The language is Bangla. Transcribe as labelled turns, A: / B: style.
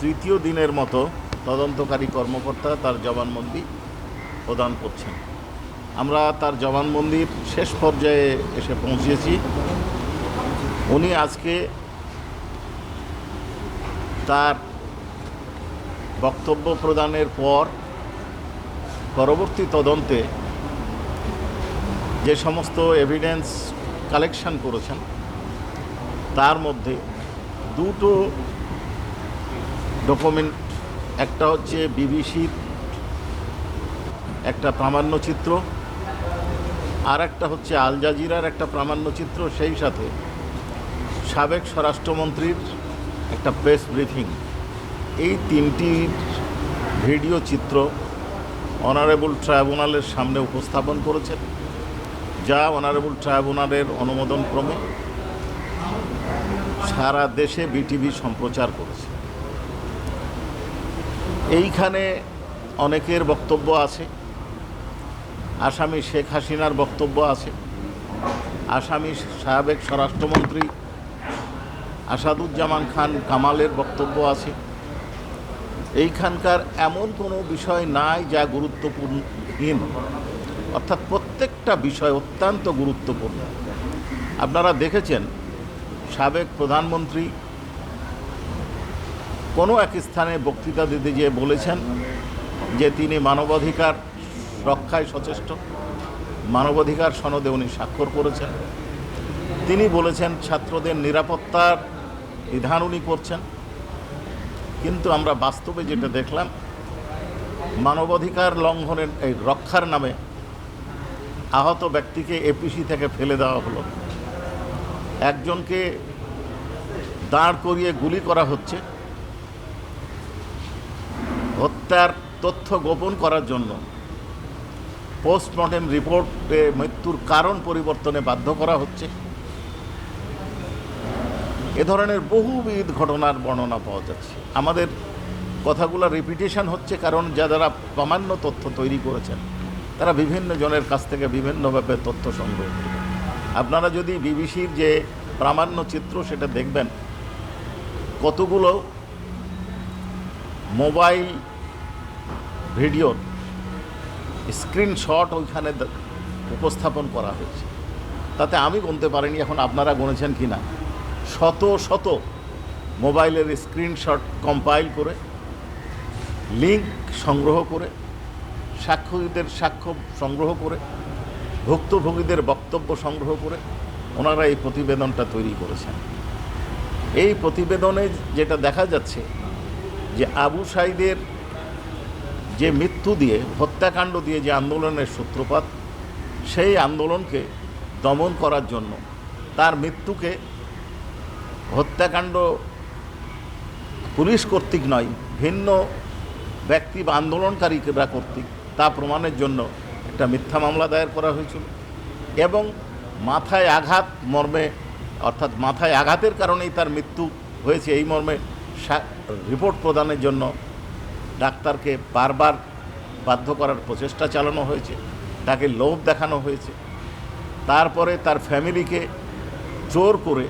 A: তৃতীয় দিনের মতো তদন্তকারী কর্মকর্তা তার জবানবন্দি প্রদান করছেন। আমরা তার জবানবন্দির শেষ পর্যায়ে এসে পৌঁছেছি। উনি আজকে তার বক্তব্য প্রদানের পর পরবর্তী তদন্তে যে সমস্ত এভিডেন্স কালেকশন করেছেন, তার মধ্যে দুটো ডকুমেন্ট, একটা হচ্ছে বিবিসির একটা প্রামাণ্যচিত্র আর একটা হচ্ছে আল জাজিরার একটা প্রামাণ্যচিত্র সেই সাথে সাবেক স্বরাষ্ট্রমন্ত্রীর একটা প্রেস ব্রিফিং। এই তিনটি ভিডিও চিত্র অনারেবল ট্রাইব্যুনালের সামনে উপস্থাপন করেছেন, যা অনারেবল ট্রাইব্যুনালের অনুমোদন ক্রমে সারা দেশে বিটিভি সম্প্রচার করেছে। এইখানে অনেকের বক্তব্য আছে। আসামি শেখ হাসিনার বক্তব্য আছে। আসামি সাবেক স্বরাষ্ট্রমন্ত্রী আসাদুজ্জামান খান কামালের বক্তব্য আছে। এইখানকার এমন কোনো বিষয় নাই যা গুরুত্বপূর্ণহীন অর্থাৎ প্রত্যেকটা বিষয় অত্যন্ত গুরুত্বপূর্ণ। আপনারা দেখেছেন, সাবেক প্রধানমন্ত্রী কোনো এক স্থানে বক্তৃতা দিতে গিয়ে বলেছেন যে তিনি মানবাধিকার রক্ষায় সচেষ্ট। মানবাধিকার সনদে উনি স্বাক্ষর করেছেন। তিনি বলেছেন, ছাত্রদের নিরাপত্তার বিধান উনি করছেন। কিন্তু আমরা বাস্তবে যেটা দেখলাম, মানবাধিকার লঙ্ঘনের, এই রক্ষার নামে আহত ব্যক্তিকে এপিসি থেকে ফেলে দেওয়া হলো। একজনকে দাঁড় করিয়ে গুলি করা হচ্ছে। হত্যার তথ্য গোপন করার জন্য পোস্টমর্টেম রিপোর্টে মৃত্যুর কারণ পরিবর্তনে বাধ্য করা হচ্ছে। এ ধরনের বহুবিধ ঘটনার বর্ণনা পাওয়া যাচ্ছে। আমাদের কথাগুলো রিপিটেশন হচ্ছে কারণ যা যারা প্রামাণ্য তথ্য তৈরি করেছেন, তারা বিভিন্ন জনের কাছ থেকে বিভিন্নভাবে তথ্য সংগ্রহ আপনারা যদি বিবিসির যে প্রামাণ্য চিত্র সেটা দেখবেন, কতগুলো মোবাইল ভিডিওর স্ক্রিনশট ওইখানে উপস্থাপন করা হয়েছে। তাতে আমি গুনতে পারিনি এখন আপনারা গুনেছেন কি না। শত শত মোবাইলের স্ক্রিনশট কম্পাইল করে লিঙ্ক সংগ্রহ করে সাক্ষ্যদের সাক্ষ্য সংগ্রহ করে, ভুক্তভোগীদের বক্তব্য সংগ্রহ করে ওনারা এই প্রতিবেদনটা তৈরি করেছেন। এই প্রতিবেদনে যেটা দেখা যাচ্ছে যে আবু সাইদের যে মৃত্যু দিয়ে, হত্যাকাণ্ড দিয়ে যে আন্দোলনের সূত্রপাত, সেই আন্দোলনকে দমন করার জন্য তার মৃত্যুকে হত্যাকাণ্ড পুলিশ কর্তৃক নয়, ভিন্ন ব্যক্তি বা আন্দোলনকারীরা কর্তৃক তা প্রমাণের জন্য একটা মিথ্যা মামলা দায়ের করা হয়েছিল। এবং মাথায় আঘাত, মর্মে, অর্থাৎ মাথায় আঘাতের কারণেই তার মৃত্যু হয়েছে। এই মর্মে রিপোর্ট প্রদানের জন্য ডাক্তারকে বারবার বাধ্য করার প্রচেষ্টা চালানো হয়েছে, তাকে লোভ দেখানো হয়েছে। তারপরে তার ফ্যামিলিকে জোর করে